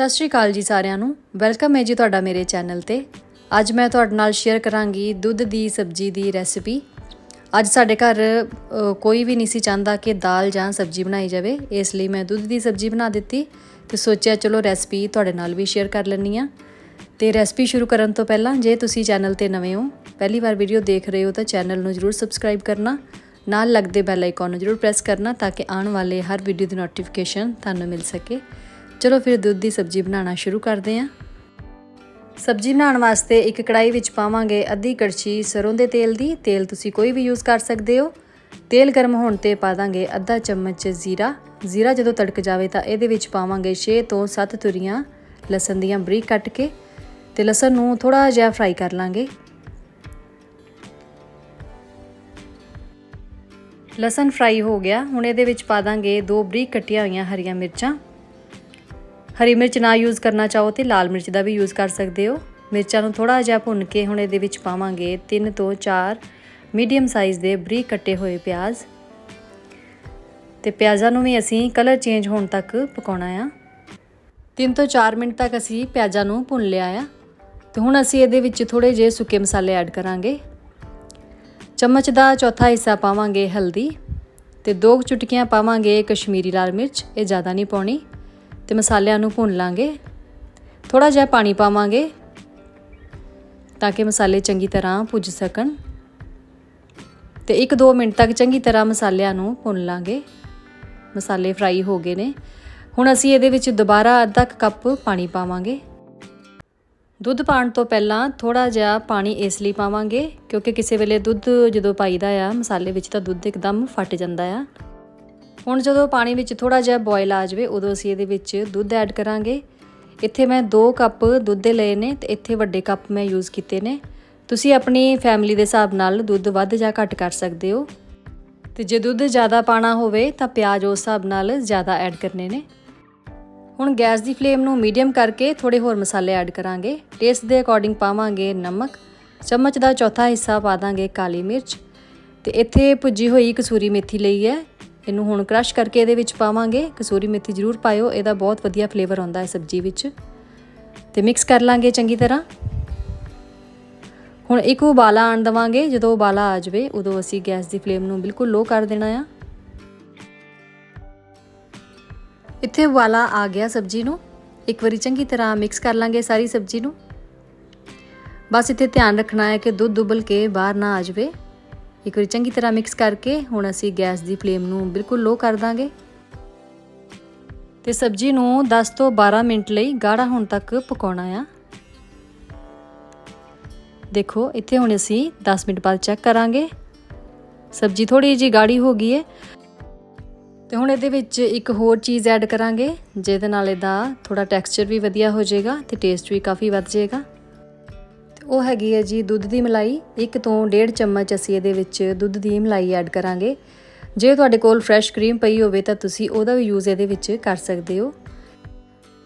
ਸਤਿ ਸ਼੍ਰੀ ਅਕਾਲ ਜੀ ਸਾਰਿਆਂ ਨੂੰ। ਵੈਲਕਮ ਹੈ ਜੀ ਤੁਹਾਡਾ ਮੇਰੇ ਚੈਨਲ ਤੇ। ਅੱਜ ਮੈਂ ਤੁਹਾਡੇ ਨਾਲ ਸ਼ੇਅਰ ਕਰਾਂਗੀ ਦੁੱਧ ਦੀ ਸਬਜ਼ੀ ਦੀ ਰੈਸਿਪੀ ਅੱਜ ਸਾਡੇ ਘਰ ਕੋਈ ਵੀ ਨਹੀਂ ਸੀ ਚਾਹੁੰਦਾ ਕਿ ਦਾਲ ਜਾਂ ਸਬਜ਼ੀ ਬਣਾਈ ਜਾਵੇ। ਇਸ ਲਈ ਮੈਂ ਦੁੱਧ ਦੀ ਸਬਜ਼ੀ ਬਣਾ ਦਿੱਤੀ ਤੇ ਸੋਚਿਆ ਚਲੋ ਰੈਸਿਪੀ ਤੁਹਾਡੇ ਨਾਲ ਵੀ ਸ਼ੇਅਰ ਕਰ ਲੈਂਦੀ ਆ ਤੇ ਰੈਸਿਪੀ ਸ਼ੁਰੂ ਕਰਨ ਤੋਂ ਪਹਿਲਾਂ ਜੇ ਤੁਸੀਂ ਚੈਨਲ ਤੇ ਨਵੇਂ ਹੋ, ਪਹਿਲੀ ਵਾਰ ਵੀਡੀਓ ਦੇਖ ਰਹੇ ਹੋ ਤਾਂ ਚੈਨਲ ਨੂੰ ਜਰੂਰ ਸਬਸਕ੍ਰਾਈਬ ਕਰਨਾ। ਨਾਲ ਲੱਗਦੇ ਬੈਲ ਆਈਕਨ ਨੂੰ ਜਰੂਰ ਪ੍ਰੈਸ ਕਰਨਾ ਤਾਂ ਕਿ ਆਉਣ ਵਾਲੇ ਹਰ ਵੀਡੀਓ ਦੀ ਨੋਟੀਫਿਕੇਸ਼ਨ ਤੁਹਾਨੂੰ ਮਿਲ ਸਕੇ। ਚਲੋ ਫਿਰ ਦੁੱਧ ਦੀ ਸਬਜ਼ੀ ਬਣਾਉਣਾ ਸ਼ੁਰੂ ਕਰਦੇ ਹਾਂ। ਸਬਜ਼ੀ ਬਣਾਉਣ ਵਾਸਤੇ ਇੱਕ ਕੜਾਈ ਵਿੱਚ ਪਾਵਾਂਗੇ ਅੱਧੀ ਕੜਛੀ ਸਰੋਂ ਦੇ ਤੇਲ ਦੀ। ਤੇਲ ਤੁਸੀਂ ਕੋਈ ਵੀ ਯੂਜ਼ ਕਰ ਸਕਦੇ ਹੋ। ਤੇਲ ਗਰਮ ਹੋਣ ਤੇ ਪਾ ਦਾਂਗੇ ਅੱਧਾ ਚਮਚ ਜ਼ੀਰਾ। ਜ਼ੀਰਾ ਜਦੋਂ ਤੜਕ ਜਾਵੇ ਤਾਂ ਇਹਦੇ ਵਿੱਚ ਪਾਵਾਂਗੇ 6 ਤੋਂ 7 ਤੁਰੀਆਂ ਲਸਣ ਦੀਆਂ ਬਰੀਕ ਕੱਟ ਕੇ ਤੇ ਲਸਣ ਨੂੰ ਥੋੜਾ ਜਿਹਾ ਫਰਾਈ ਕਰ ਲਾਂਗੇ। ਲਸਣ ਫਰਾਈ ਹੋ ਗਿਆ। ਹੁਣ ਇਹਦੇ ਵਿੱਚ ਪਾ ਦਾਂਗੇ ਦੋ ਬਰੀਕ ਕੱਟੀਆਂ ਹੋਈਆਂ ਹਰੀਆਂ ਮਿਰਚਾਂ। ਹਰੀ ਮਿਰਚ ਨਾ ਯੂਜ਼ ਕਰਨਾ ਚਾਹੋ ਤੇ ਲਾਲ ਮਿਰਚ ਦਾ ਵੀ ਯੂਜ਼ ਕਰ ਸਕਦੇ ਹੋ। ਮਿਰਚਾਂ ਨੂੰ ਥੋੜਾ ਜਿਹਾ ਭੁੰਨ ਕੇ ਹੁਣ ਇਹਦੇ ਵਿੱਚ ਪਾਵਾਂਗੇ 3 ਤੋਂ 4 ਮੀਡੀਅਮ ਸਾਈਜ਼ ਦੇ ਬਰੀਕ ਕੱਟੇ ਹੋਏ ਪਿਆਜ਼। ਤੇ ਪਿਆਜ਼ਾਂ ਨੂੰ ਵੀ ਅਸੀਂ ਕਲਰ ਚੇਂਜ ਹੋਣ ਤੱਕ ਪਕਾਉਣਾ ਆ। 3 ਤੋਂ 4 ਮਿੰਟ ਤੱਕ ਅਸੀਂ ਪਿਆਜ਼ਾਂ ਨੂੰ ਭੁੰਨ ਲਿਆ ਆ। ਤੇ ਹੁਣ ਅਸੀਂ ਇਹਦੇ ਵਿੱਚ ਥੋੜੇ ਜਿਹੇ ਸੁੱਕੇ ਮਸਾਲੇ ਐਡ ਕਰਾਂਗੇ। ਚਮਚ ਦਾ ਚੌਥਾ ਹਿੱਸਾ ਪਾਵਾਂਗੇ ਹਲਦੀ। ਤੇ ਦੋ ਚੁਟਕੀਆਂ ਪਾਵਾਂਗੇ ਕਸ਼ਮੀਰੀ ਲਾਲ ਮਿਰਚ, ਇਹ ਜ਼ਿਆਦਾ ਨਹੀਂ ਪਾਉਣੀ। ਤੇ ਮਸਾਲਿਆਂ ਨੂੰ ਭੁੰਨ ਲਾਂਗੇ। ਥੋੜਾ ਜਿਹਾ ਪਾਣੀ ਪਾਵਾਂਗੇ ਤਾਂ ਕਿ ਮਸਾਲੇ ਚੰਗੀ ਤਰ੍ਹਾਂ ਭੁੱਜ ਸਕਣ। ਤੇ 1-2 ਮਿੰਟ ਤੱਕ ਚੰਗੀ ਤਰ੍ਹਾਂ ਮਸਾਲਿਆਂ ਨੂੰ ਭੁੰਨ ਲਾਂਗੇ। ਮਸਾਲੇ ਫਰਾਈ ਹੋ ਗਏ ਨੇ। ਹੁਣ ਅਸੀਂ ਇਹਦੇ ਵਿੱਚ ਦੁਬਾਰਾ ਅੱਧਾ ਕੱਪ ਪਾਣੀ ਪਾਵਾਂਗੇ। ਦੁੱਧ ਪਾਉਣ ਤੋਂ ਪਹਿਲਾਂ ਥੋੜਾ ਜਿਹਾ ਪਾਣੀ ਇਸ ਲਈ ਪਾਵਾਂਗੇ ਕਿਉਂਕਿ ਕਿਸੇ ਵੇਲੇ ਦੁੱਧ ਜਦੋਂ ਪਾਈਦਾ ਆ, ਮਸਾਲੇ ਵਿੱਚ ਤਾਂ ਦੁੱਧ ਇੱਕਦਮ ਫਟ ਜਾਂਦਾ ਆ। ਹੁਣ ਜਦੋਂ ਪਾਣੀ ਵਿੱਚ ਥੋੜਾ ਜਿਹਾ ਬੋਇਲ ਆ ਜਾਵੇ, ਉਦੋਂ ਅਸੀਂ ਇਹਦੇ ਵਿੱਚ ਦੁੱਧ ਐਡ ਕਰਾਂਗੇ। ਇੱਥੇ ਮੈਂ 2 ਕੱਪ ਦੁੱਧ ਦੇ ਲਏ ਨੇ ਤੇ ਇੱਥੇ ਵੱਡੇ ਕੱਪ ਮੈਂ ਯੂਜ਼ ਕੀਤੇ ਨੇ। ਤੁਸੀਂ ਆਪਣੀ ਫੈਮਿਲੀ ਦੇ ਹਿਸਾਬ ਨਾਲ ਦੁੱਧ ਵੱਧ ਜਾਂ ਘੱਟ ਕਰ ਸਕਦੇ ਹੋ। ਤੇ ਜੇ ਦੁੱਧ ਜ਼ਿਆਦਾ ਪਾਣਾ ਹੋਵੇ, ਤਾਂ ਪਿਆਜ਼ ਉਸ ਹਿਸਾਬ ਨਾਲ ਜ਼ਿਆਦਾ ਐਡ ਕਰਨੇ ਨੇ। ਹੁਣ ਗੈਸ ਦੀ ਫਲੇਮ ਨੂੰ ਮੀਡੀਅਮ ਕਰਕੇ ਥੋੜੇ ਹੋਰ ਮਸਾਲੇ ਐਡ ਕਰਾਂਗੇ। ਟੇਸਟ ਦੇ ਅਕੋਰਡਿੰਗ ਪਾਵਾਂਗੇ ਨਮਕ। ਚਮਚ ਦਾ ਚੌਥਾ ਹਿੱਸਾ ਪਾ ਦਾਂਗੇ ਕਾਲੀ ਮਿਰਚ। ਤੇ ਇੱਥੇ ਭੁੱਜੀ ਹੋਈ ਕਸੂਰੀ ਮੇਥੀ ਲਈ ਹੈ। ਇਹਨੂੰ ਹੁਣ ਕ੍ਰਸ਼ ਕਰਕੇ ਇਹਦੇ ਵਿੱਚ ਪਾਵਾਂਗੇ। ਕਸੂਰੀ ਮੇਥੀ ਜ਼ਰੂਰ ਪਾਇਓ, ਇਹਦਾ ਬਹੁਤ ਵਧੀਆ ਫਲੇਵਰ ਆਉਂਦਾ ਹੈ ਸਬਜ਼ੀ ਵਿੱਚ। ਤੇ ਮਿਕਸ ਕਰ ਲਾਂਗੇ ਚੰਗੀ ਤਰ੍ਹਾਂ। ਹੁਣ ਇੱਕ ਉਬਾਲਾ ਆਣ ਦਵਾਂਗੇ, ਜਦੋਂ ਉਬਾਲਾ ਆ ਜਾਵੇ, ਉਦੋਂ ਅਸੀਂ ਗੈਸ ਦੀ ਫਲੇਮ ਨੂੰ ਬਿਲਕੁਲ ਲੋ ਕਰ ਦੇਣਾ ਆ। ਇੱਥੇ ਉਬਾਲਾ ਆ ਗਿਆ ਸਬਜ਼ੀ ਨੂੰ। ਇੱਕ ਵਾਰੀ ਚੰਗੀ ਤਰ੍ਹਾਂ ਮਿਕਸ ਕਰ ਲਾਂਗੇ ਸਾਰੀ ਸਬਜ਼ੀ ਨੂੰ। ਬਸ ਇੱਥੇ ਧਿਆਨ ਰੱਖਣਾ ਹੈ ਕਿ ਦੁੱਧ ਉਬਲ ਕੇ ਬਾਹਰ ਨਾ ਆ ਜਾਵੇ। ਇੱਕ ਵਾਰੀ ਚੰਗੀ ਤਰ੍ਹਾਂ ਮਿਕਸ ਕਰਕੇ ਹੁਣ ਅਸੀਂ ਗੈਸ ਦੀ ਫਲੇਮ ਨੂੰ ਬਿਲਕੁਲ ਲੋ ਕਰ ਦਾਂਗੇ। ਤੇ ਸਬਜ਼ੀ ਨੂੰ 10 ਤੋਂ 12 ਮਿੰਟ ਲਈ ਗਾੜਾ ਹੋਣ ਤੱਕ ਪਕਾਉਣਾ ਆ। ਦੇਖੋ, ਇੱਥੇ ਹੁਣ ਅਸੀਂ 10 ਮਿੰਟ ਬਾਅਦ ਚੈੱਕ ਕਰਾਂਗੇ। ਸਬਜ਼ੀ ਥੋੜੀ ਜਿਹੀ ਗਾੜੀ ਹੋ ਗਈ ਹੈ ਤੇ ਹੁਣ ਇਹਦੇ ਵਿੱਚ ਇੱਕ ਹੋਰ ਚੀਜ਼ ਐਡ ਕਰਾਂਗੇ, ਜਿਹਦੇ ਨਾਲ ਇਹਦਾ ਥੋੜਾ ਟੈਕਸਚਰ ਵੀ ਵਧੀਆ ਹੋ ਜਾਏਗਾ ਤੇ ਟੇਸਟ ਵੀ ਕਾਫੀ ਵੱਧ ਜਾਏਗਾ। ਉਹ ਹੈਗੀ ਹੈ ਜੀ ਦੁੱਧ ਦੀ ਮਲਾਈ, ਇੱਕ ਤੋਂ ਡੇਢ ਚਮਚ ਅਸੀਂ ਇਹਦੇ ਵਿੱਚ ਦੁੱਧ ਦੀ ਮਲਾਈ ਐਡ ਕਰਾਂਗੇ। ਜੇ ਤੁਹਾਡੇ ਕੋਲ ਫਰੈਸ਼ ਕਰੀਮ ਪਈ ਹੋਵੇ ਤਾਂ ਤੁਸੀਂ ਉਹਦਾ ਵੀ ਯੂਜ਼ ਇਹਦੇ ਵਿੱਚ ਕਰ ਸਕਦੇ ਹੋ।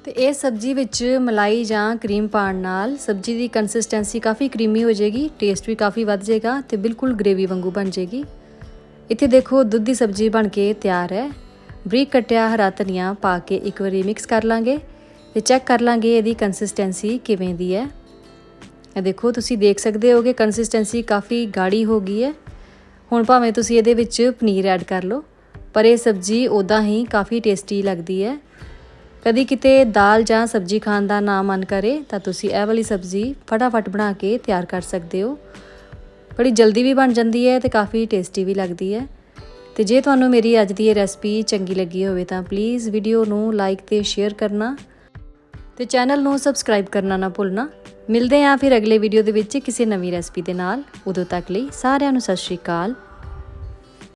ਤੇ ਇਹ ਸਬਜ਼ੀ ਵਿੱਚ ਮਲਾਈ ਜਾਂ ਕਰੀਮ ਪਾਉਣ ਨਾਲ ਸਬਜ਼ੀ ਦੀ ਕੰਸਿਸਟੈਂਸੀ ਕਾਫੀ ਕਰੀਮੀ ਹੋ ਜਾਏਗੀ ਟੇਸਟ ਵੀ ਕਾਫੀ ਵੱਧ ਜਾਏਗਾ ਤੇ ਬਿਲਕੁਲ ਗ੍ਰੇਵੀ ਵਾਂਗੂ ਬਣ ਜਾਏਗੀ। ਇੱਥੇ ਦੇਖੋ ਦੁੱਧ ਦੀ ਸਬਜ਼ੀ ਬਣ ਕੇ ਤਿਆਰ ਹੈ। ਬਰੀਕ ਕੱਟਿਆ ਹਰਾ ਧਨੀਆ ਪਾ ਕੇ ਇੱਕ ਵਾਰੀ ਮਿਕਸ ਕਰ ਲਾਂਗੇ ਤੇ ਚੈੱਕ ਕਰ ਲਾਂਗੇ ਇਹਦੀ ਕੰਸਿਸਟੈਂਸੀ ਕਿਵੇਂ ਦੀ ਹੈ। ਇਹ ਦੇਖੋ, ਤੁਸੀਂ ਦੇਖ ਸਕਦੇ ਹੋ ਕਿ ਕੰਸਿਸਟੈਂਸੀ ਕਾਫੀ ਗਾੜੀ ਹੋ ਗਈ ਹੈ। ਹੁਣ ਭਾਵੇਂ ਤੁਸੀਂ ਇਹਦੇ ਵਿੱਚ ਪਨੀਰ ਐਡ ਕਰ ਲਓ, ਪਰ ਇਹ ਸਬਜ਼ੀ ਉਦਾਂ ਹੀ ਕਾਫੀ ਟੇਸਟੀ ਲੱਗਦੀ ਹੈ। ਕਦੀ ਕਿਤੇ ਦਾਲ ਜਾਂ ਸਬਜ਼ੀ ਖਾਣ ਦਾ ਨਾ ਮਨ ਕਰੇ, ਤਾਂ ਤੁਸੀਂ ਇਹ ਵਾਲੀ ਸਬਜ਼ੀ ਫਟਾਫਟ ਬਣਾ ਕੇ ਤਿਆਰ ਕਰ ਸਕਦੇ ਹੋ। ਬੜੀ ਜਲਦੀ ਵੀ ਬਣ ਜਾਂਦੀ ਹੈ ਤੇ ਕਾਫੀ ਟੇਸਟੀ ਵੀ ਲੱਗਦੀ ਹੈ। ਤੇ ਜੇ ਤੁਹਾਨੂੰ ਮੇਰੀ ਅੱਜ ਦੀ ਇਹ ਰੈਸਪੀ ਚੰਗੀ ਲੱਗੀ ਹੋਵੇ, ਤਾਂ ਪਲੀਜ਼ ਵੀਡੀਓ ਨੂੰ ਲਾਈਕ ਤੇ ਸ਼ੇਅਰ ਕਰਨਾ। ਤੇ ਚੈਨਲ ਨੂੰ ਸਬਸਕ੍ਰਾਈਬ ਕਰਨਾ ਨਾ ਭੁੱਲਣਾ। ਮਿਲਦੇ ਹਾਂ ਫਿਰ ਅਗਲੇ ਵੀਡੀਓ ਦੇ ਵਿੱਚ ਕਿਸੇ ਨਵੀਂ ਰੈਸਪੀ ਦੇ ਨਾਲ। ਉਦੋਂ ਤੱਕ ਲਈ ਸਾਰਿਆਂ ਨੂੰ ਸਤਿ ਸ਼੍ਰੀ ਅਕਾਲ।